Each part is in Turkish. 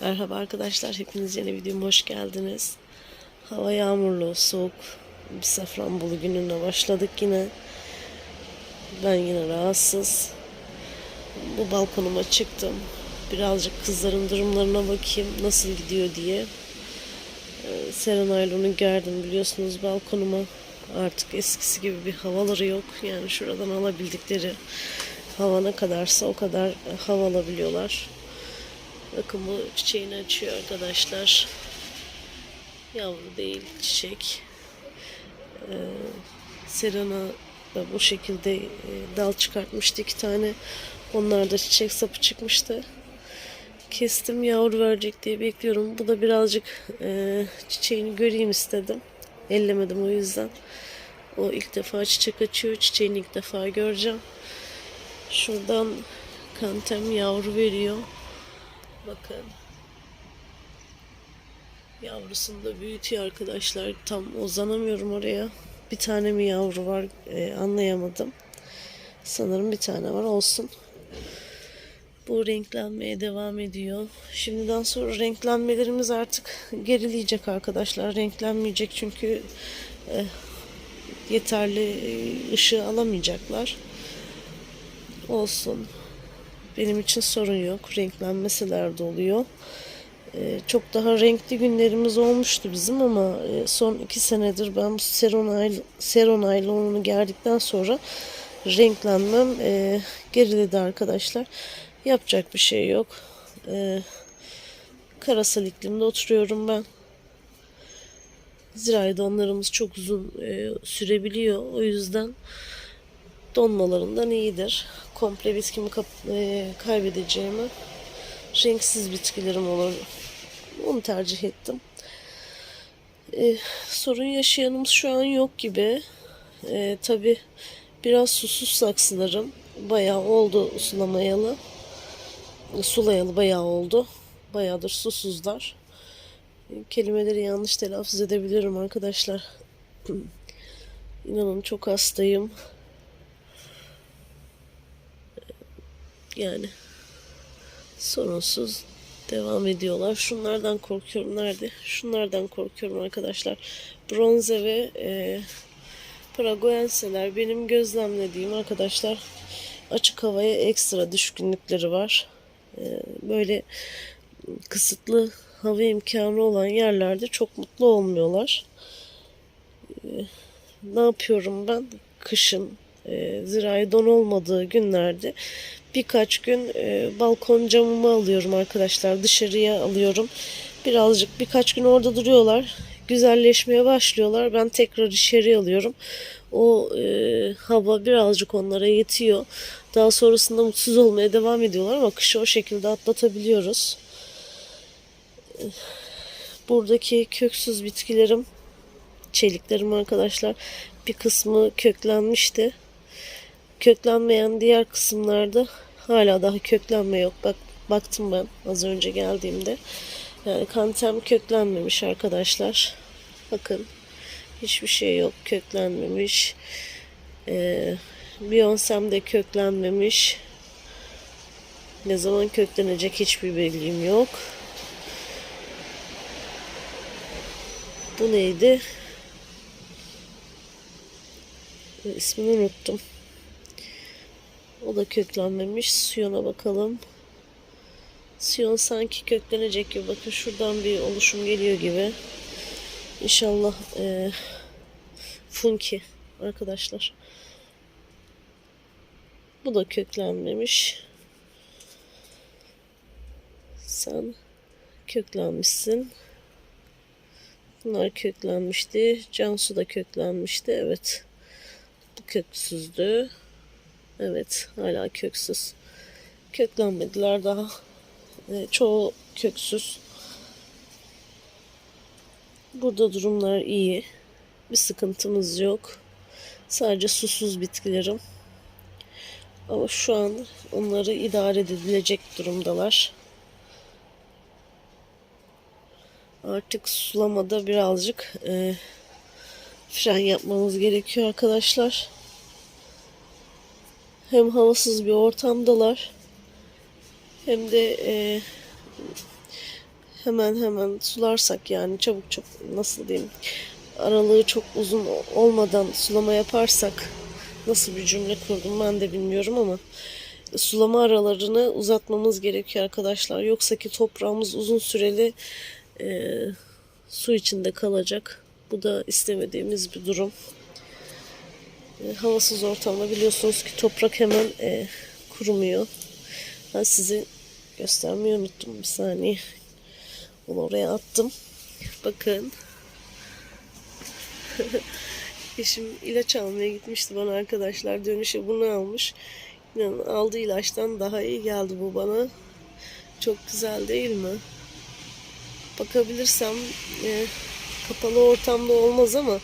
Merhaba arkadaşlar, hepiniz yeni videoma hoş geldiniz. Hava yağmurlu, soğuk bir Safranbolu gününe başladık yine. Ben yine rahatsız. Bu balkonuma çıktım. Birazcık kızların durumlarına bakayım, nasıl gidiyor diye. Ee, Serenay'la onu gördüm biliyorsunuz balkonuma. Artık eskisi gibi bir havaları yok. Yani şuradan alabildikleri hava ne kadarsa o kadar hava alabiliyorlar. Bakın bu çiçeğini açıyor arkadaşlar. Yavru değil çiçek. Ee, Serena da bu şekilde e, dal çıkartmıştı iki tane. Onlar da çiçek sapı çıkmıştı. Kestim yavru verecek diye bekliyorum. Bu da birazcık e, çiçeğini göreyim istedim. Ellemedim o yüzden. O ilk defa çiçek açıyor. Çiçeğini ilk defa göreceğim. Şuradan kantem yavru veriyor. Bakın. Yavrusunu da büyütüyor arkadaşlar. Tam uzanamıyorum oraya. Bir tane mi yavru var e, anlayamadım. Sanırım bir tane var olsun. Bu renklenmeye devam ediyor. Şimdiden sonra renklenmelerimiz artık gerileyecek arkadaşlar. Renklenmeyecek çünkü e, yeterli ışığı alamayacaklar. Olsun. Benim için sorun yok. Renklenmeseler de oluyor. Ee, çok daha renkli günlerimiz olmuştu bizim ama e, son iki senedir ben bu seronay, seronayla onu gerdikten sonra renklenmem e, geriledi arkadaşlar. Yapacak bir şey yok. E, karasal iklimde oturuyorum ben. Zirai donlarımız çok uzun e, sürebiliyor. O yüzden donmalarından iyidir. Komple bitkimi e, kaybedeceğimi renksiz bitkilerim olur. Onu tercih ettim. E, sorun yaşayanımız şu an yok gibi. E, Tabi biraz susuz saksılarım. Bayağı oldu sulamayalı. Sulayalı bayağı oldu. Bayağıdır susuzlar. E, Kelimeleri yanlış telaffuz edebilirim arkadaşlar. İnanın çok hastayım. Yani sorunsuz devam ediyorlar. Şunlardan korkuyorum. Nerede? Şunlardan korkuyorum arkadaşlar. Bronze ve e, Paraguayenseler benim gözlemlediğim arkadaşlar açık havaya ekstra düşkünlükleri var. E, böyle kısıtlı hava imkanı olan yerlerde çok mutlu olmuyorlar. E, ne yapıyorum ben? Kışın e, zirai don olmadığı günlerde birkaç gün e, balkon camımı alıyorum arkadaşlar. Dışarıya alıyorum. Birazcık birkaç gün orada duruyorlar. Güzelleşmeye başlıyorlar. Ben tekrar içeri alıyorum. O e, hava birazcık onlara yetiyor. Daha sonrasında mutsuz olmaya devam ediyorlar ama kışı o şekilde atlatabiliyoruz. Buradaki köksüz bitkilerim, çeliklerim arkadaşlar bir kısmı köklenmişti köklenmeyen diğer kısımlarda hala daha köklenme yok. Bak baktım ben az önce geldiğimde. Yani kantem köklenmemiş arkadaşlar. Bakın hiçbir şey yok köklenmemiş. Ee, Beyoncé'm de köklenmemiş. Ne zaman köklenecek hiçbir bilgim yok. Bu neydi? İsmini unuttum. O da köklenmemiş. Siyon'a bakalım. Siyon sanki köklenecek gibi. Bakın şuradan bir oluşum geliyor gibi. İnşallah e, funki arkadaşlar. Bu da köklenmemiş. Sen köklenmişsin. Bunlar köklenmişti. Cansu da köklenmişti. Evet. Bu köksüzdü. Evet, hala köksüz. Köklenmediler daha. E, çoğu köksüz. Burada durumlar iyi. Bir sıkıntımız yok. Sadece susuz bitkilerim. Ama şu an onları idare edilecek durumdalar. Artık sulamada birazcık e, fren yapmamız gerekiyor arkadaşlar. Hem havasız bir ortamdalar hem de e, hemen hemen sularsak yani çabuk çok nasıl diyeyim aralığı çok uzun olmadan sulama yaparsak nasıl bir cümle kurdum ben de bilmiyorum ama sulama aralarını uzatmamız gerekiyor arkadaşlar. Yoksa ki toprağımız uzun süreli e, su içinde kalacak. Bu da istemediğimiz bir durum. E, havasız ortamda biliyorsunuz ki toprak hemen e, kurumuyor. Ben size göstermeyi unuttum bir saniye. Onu oraya attım. Bakın. Eşim ilaç almaya gitmişti bana arkadaşlar. Dönüşe bunu almış. İnanın aldığı ilaçtan daha iyi geldi bu bana. Çok güzel değil mi? Bakabilirsem e, kapalı ortamda olmaz ama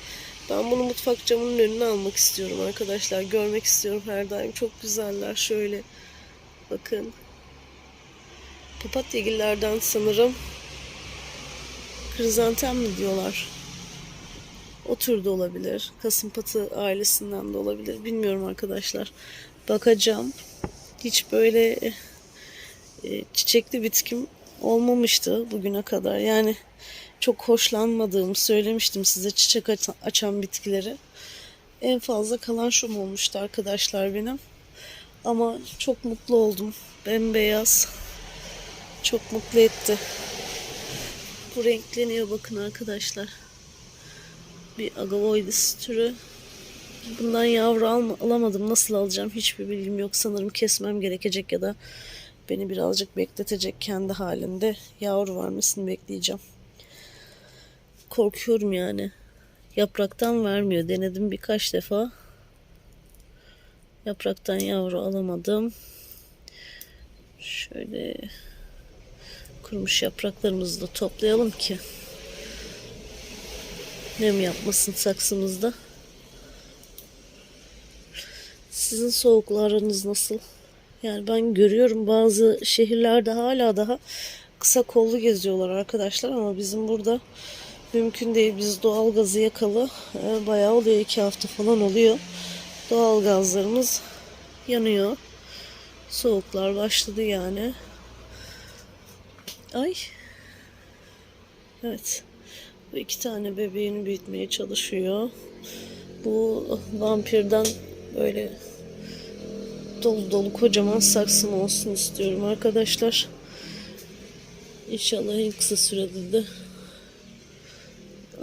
ben bunu mutfak camının önüne almak istiyorum arkadaşlar. Görmek istiyorum her daim. Çok güzeller. Şöyle bakın. Papatyagillerden sanırım. Krizantem mi diyorlar? O türde olabilir. Kasımpatı ailesinden de olabilir. Bilmiyorum arkadaşlar. Bakacağım. Hiç böyle e, çiçekli bitkim olmamıştı bugüne kadar. Yani çok hoşlanmadığımı söylemiştim size çiçek aç- açan bitkileri. En fazla kalanşom olmuştu arkadaşlar benim. Ama çok mutlu oldum. Bembeyaz. Çok mutlu etti. Bu renkleniyor bakın arkadaşlar. Bir agavoides türü. Bundan yavru alma, alamadım. Nasıl alacağım hiçbir bilgim yok. Sanırım kesmem gerekecek ya da beni birazcık bekletecek kendi halinde. Yavru vermesini bekleyeceğim. Korkuyorum yani. Yapraktan vermiyor. Denedim birkaç defa. Yapraktan yavru alamadım. Şöyle kurumuş yapraklarımızı da toplayalım ki nem yapmasın saksımızda. Sizin soğuklarınız nasıl? Yani ben görüyorum bazı şehirlerde hala daha kısa kollu geziyorlar arkadaşlar ama bizim burada mümkün değil. Biz doğal gazı yakalı e, bayağı oluyor iki hafta falan oluyor. Doğal gazlarımız yanıyor. Soğuklar başladı yani. Ay. Evet. Bu iki tane bebeğini büyütmeye çalışıyor. Bu vampirden böyle dolu dolu kocaman saksım olsun istiyorum arkadaşlar. İnşallah en kısa sürede de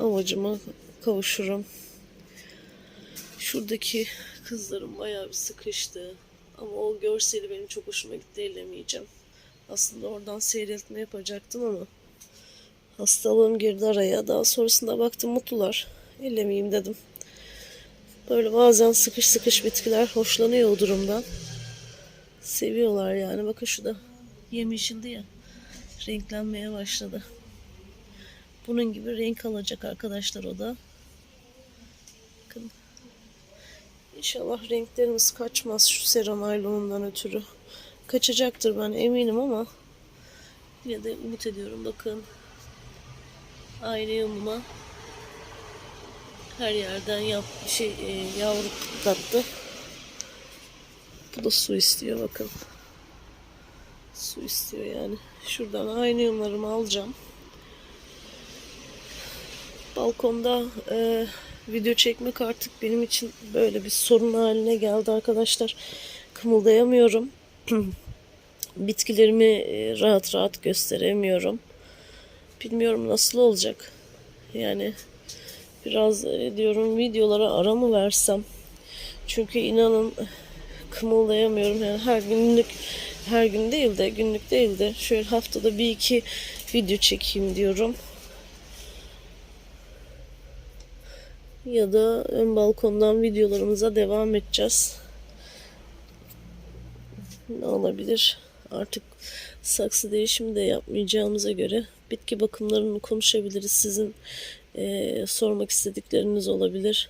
amacıma kavuşurum. Şuradaki kızlarım bayağı bir sıkıştı. Ama o görseli benim çok hoşuma gitti ellemeyeceğim. Aslında oradan seyretme yapacaktım ama hastalığım girdi araya. Daha sonrasında baktım mutlular. Ellemeyeyim dedim. Böyle bazen sıkış sıkış bitkiler hoşlanıyor o durumdan. Seviyorlar yani. Bakın şu da yemişildi ya. Renklenmeye başladı. Bunun gibi renk alacak arkadaşlar o da. Bakın. İnşallah renklerimiz kaçmaz şu seranaylonundan ötürü. Kaçacaktır ben eminim ama yine de umut ediyorum. Bakın aile yumuma her yerden yap şey e, yavru kattı. Bu da su istiyor bakın. Su istiyor yani. Şuradan aynı yumlarımı alacağım. Balkonda e, video çekmek artık benim için böyle bir sorun haline geldi arkadaşlar. Kımıldayamıyorum. Bitkilerimi e, rahat rahat gösteremiyorum. Bilmiyorum nasıl olacak. Yani biraz e, diyorum videolara ara mı versem. Çünkü inanın kımıldayamıyorum. Yani her günlük her gün değil de günlük değil de şöyle haftada bir iki video çekeyim diyorum. Ya da ön balkondan videolarımıza devam edeceğiz. Ne olabilir? Artık saksı değişimi de yapmayacağımıza göre bitki bakımlarını konuşabiliriz. Sizin eee, sormak istedikleriniz olabilir.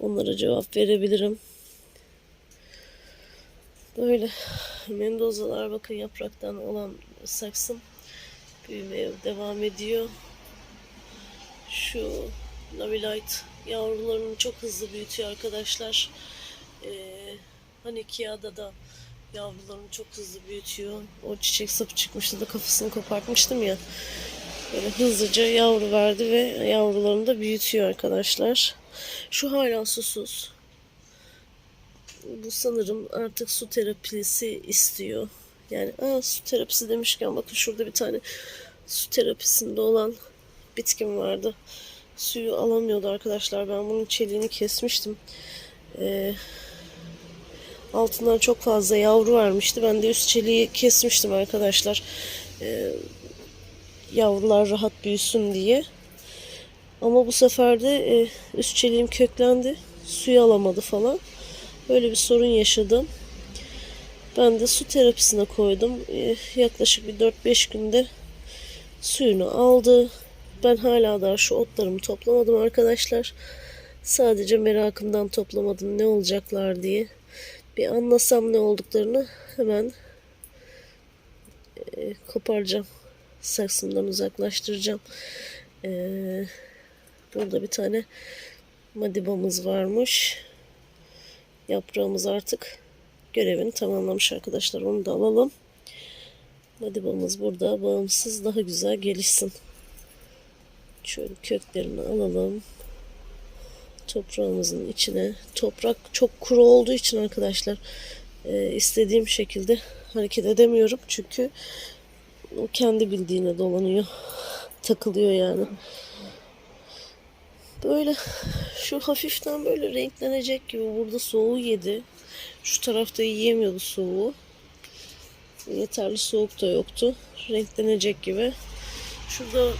Onlara cevap verebilirim. Böyle mendozalar bakın yapraktan olan saksım büyümeye devam ediyor. Şu Navilite yavrularını çok hızlı büyütüyor arkadaşlar. Ee, hani Kia'da da yavrularını çok hızlı büyütüyor. O çiçek sapı çıkmıştı da kafasını kopartmıştım ya. Böyle hızlıca yavru verdi ve yavrularını da büyütüyor arkadaşlar. Şu hala susuz. Bu sanırım artık su terapisi istiyor. Yani aa, su terapisi demişken bakın şurada bir tane su terapisinde olan bitkim vardı. Suyu alamıyordu arkadaşlar. Ben bunun çeliğini kesmiştim. Ee, altından çok fazla yavru vermişti. Ben de üst çeliği kesmiştim arkadaşlar. Ee, yavrular rahat büyüsün diye. Ama bu sefer de e, üst çeliğim köklendi. Suyu alamadı falan. Böyle bir sorun yaşadım. Ben de su terapisine koydum. E, yaklaşık bir 4-5 günde suyunu aldı. Ben hala daha şu otlarımı toplamadım arkadaşlar. Sadece merakımdan toplamadım ne olacaklar diye. Bir anlasam ne olduklarını hemen e, koparacağım. Saksımdan uzaklaştıracağım. E, burada bir tane madibamız varmış. Yaprağımız artık görevini tamamlamış arkadaşlar. Onu da alalım. Madibamız burada bağımsız daha güzel gelişsin. Şöyle köklerini alalım. Toprağımızın içine. Toprak çok kuru olduğu için arkadaşlar e, istediğim şekilde hareket edemiyorum. Çünkü o kendi bildiğine dolanıyor. Takılıyor yani. Böyle şu hafiften böyle renklenecek gibi burada soğuğu yedi. Şu tarafta yiyemiyordu soğuğu. Yeterli soğuk da yoktu. Renklenecek gibi. Şurada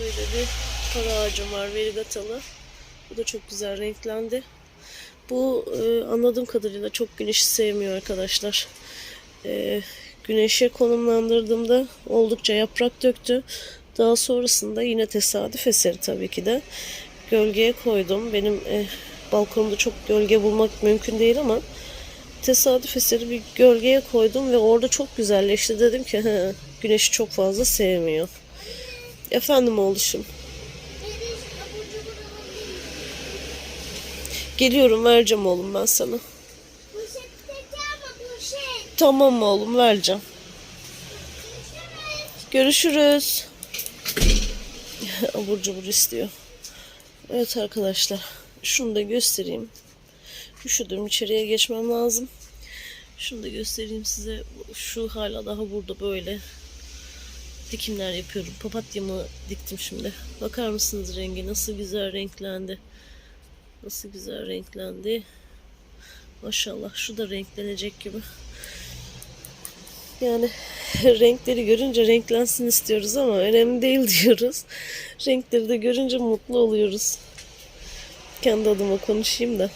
böyle bir para ağacım var verigatalı. Bu da çok güzel renklendi. Bu e, anladığım kadarıyla çok güneşi sevmiyor arkadaşlar. E, güneşe konumlandırdığımda oldukça yaprak döktü. Daha sonrasında yine tesadüf eseri tabii ki de gölgeye koydum. Benim e, balkonumda çok gölge bulmak mümkün değil ama tesadüf eseri bir gölgeye koydum ve orada çok güzelleşti. Dedim ki "He, güneşi çok fazla sevmiyor. Efendim oğluşum. Geliyorum vereceğim oğlum ben sana. Tamam oğlum vereceğim. Görüşürüz. Abur cubur istiyor. Evet arkadaşlar. Şunu da göstereyim. Üşüdüm içeriye geçmem lazım. Şunu da göstereyim size. Şu hala daha burada böyle dikimler yapıyorum. Papatyamı diktim şimdi. Bakar mısınız rengi? Nasıl güzel renklendi. Nasıl güzel renklendi. Maşallah şu da renklenecek gibi. Yani renkleri görünce renklensin istiyoruz ama önemli değil diyoruz. Renkleri de görünce mutlu oluyoruz. Kendi adıma konuşayım da.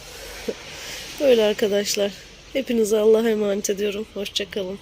Böyle arkadaşlar. Hepinize Allah'a emanet ediyorum. Hoşçakalın.